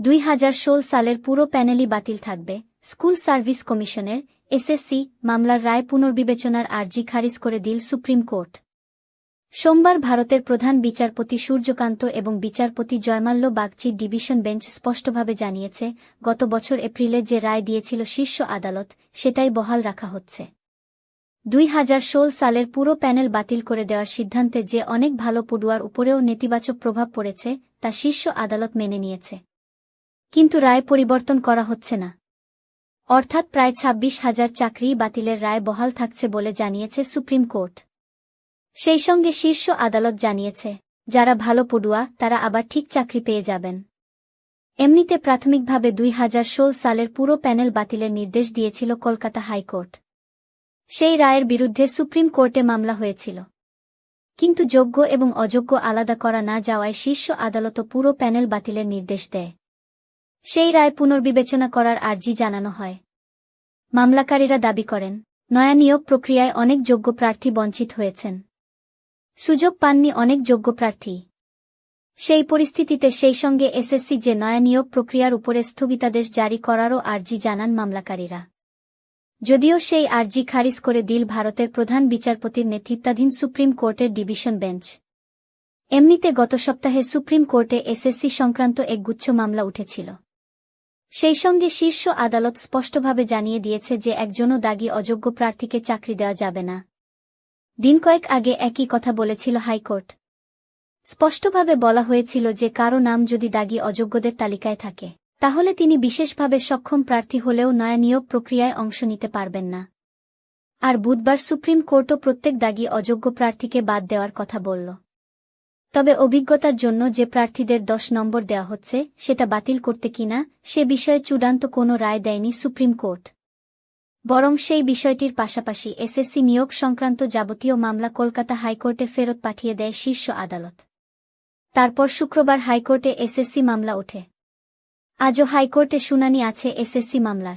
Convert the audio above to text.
দুই হাজার ষোল সালের পুরো প্যানেলই বাতিল থাকবে। স্কুল সার্ভিস কমিশনের, এসএসসি, মামলার রায় পুনর্বিবেচনার আর্জি খারিজ করে দিল সুপ্রিম কোর্ট। সোমবার ভারতের প্রধান বিচারপতি সূর্যকান্ত এবং বিচারপতি জয়মাল্য বাগচির ডিভিশন বেঞ্চ স্পষ্টভাবে জানিয়েছে, গত বছর এপ্রিলে যে রায় দিয়েছিল শীর্ষ আদালত, সেটাই বহাল রাখা হচ্ছে। দুই হাজার ষোল সালের পুরো প্যানেল বাতিল করে দেওয়ার সিদ্ধান্তে যে অনেক ভালো পড়ুয়ার উপরেও নেতিবাচক প্রভাব পড়েছে, তা শীর্ষ আদালত মেনে নিয়েছে। কিন্তু রায় পরিবর্তন করা হচ্ছে না। অর্থাৎ প্রায় ছাব্বিশ হাজার চাকরি বাতিলের রায় বহাল থাকছে বলে জানিয়েছে সুপ্রিম কোর্ট। সেই সঙ্গে শীর্ষ আদালত জানিয়েছে, যারা ভালো পড়ুয়া, তারা আবার ঠিক চাকরি পেয়ে যাবেন। এমনিতে প্রাথমিকভাবে দুই হাজার ষোল সালের পুরো প্যানেল বাতিলের নির্দেশ দিয়েছিল কলকাতা হাইকোর্ট। সেই রায়ের বিরুদ্ধে সুপ্রিম কোর্টে মামলা হয়েছিল। কিন্তু যোগ্য এবং অযোগ্য আলাদা করা না যাওয়ায় শীর্ষ আদালত পুরো প্যানেল বাতিলের নির্দেশ দেয়। সেই রায় পুনর্বিবেচনা করার আর্জি জানানো হয়। মামলাকারীরা দাবি করেন, নয়া নিয়োগ প্রক্রিয়ায় অনেক যোগ্য প্রার্থী বঞ্চিত হয়েছেন। সুযোগ পাননি অনেক যোগ্য প্রার্থী। সেই পরিস্থিতিতে সেই সঙ্গে এসএসসি যে নয়া নিয়োগ প্রক্রিয়ার উপরে স্থগিতাদেশ জারি করারও আর্জি জানান মামলাকারীরা। যদিও সেই আর্জি খারিজ করে দিল ভারতের প্রধান বিচারপতির নেতৃত্বাধীন সুপ্রিম কোর্টের ডিভিশন বেঞ্চ। এমনিতে গত সপ্তাহে সুপ্রিম কোর্টে এসএসসি সংক্রান্ত এক গুচ্ছ মামলা উঠেছিল। সেই সঙ্গে শীর্ষ আদালত স্পষ্টভাবে জানিয়ে দিয়েছে যে একজনও দাগি অযোগ্য প্রার্থীকে চাকরি দেওয়া যাবে না। দিন কয়েক আগে একই কথা বলেছিল হাইকোর্ট। স্পষ্টভাবে বলা হয়েছিল যে কারও নাম যদি দাগি অযোগ্যদের তালিকায় থাকে, তাহলে তিনি বিশেষভাবে সক্ষম প্রার্থী হলেও নয়া নিয়োগ প্রক্রিয়ায় অংশ নিতে পারবেন না। আর বুধবার সুপ্রিম কোর্টও প্রত্যেক দাগি অযোগ্য প্রার্থীকে বাদ দেওয়ার কথা বলল। তবে অভিজ্ঞতার জন্য যে প্রার্থীদের দশ নম্বর দেওয়া হচ্ছে, সেটা বাতিল করতে কিনা, সে বিষয়ে চূড়ান্ত কোনো রায় দেয়নি সুপ্রিম কোর্ট। বরং সেই বিষয়টির পাশাপাশি এসএসসি নিয়োগ সংক্রান্ত যাবতীয় মামলা কলকাতা হাইকোর্টে ফেরত পাঠিয়ে দেয় শীর্ষ আদালত। তারপর শুক্রবার হাইকোর্টে এসএসসি মামলা ওঠে। আজও হাইকোর্টে শুনানি আছে এসএসসি মামলার।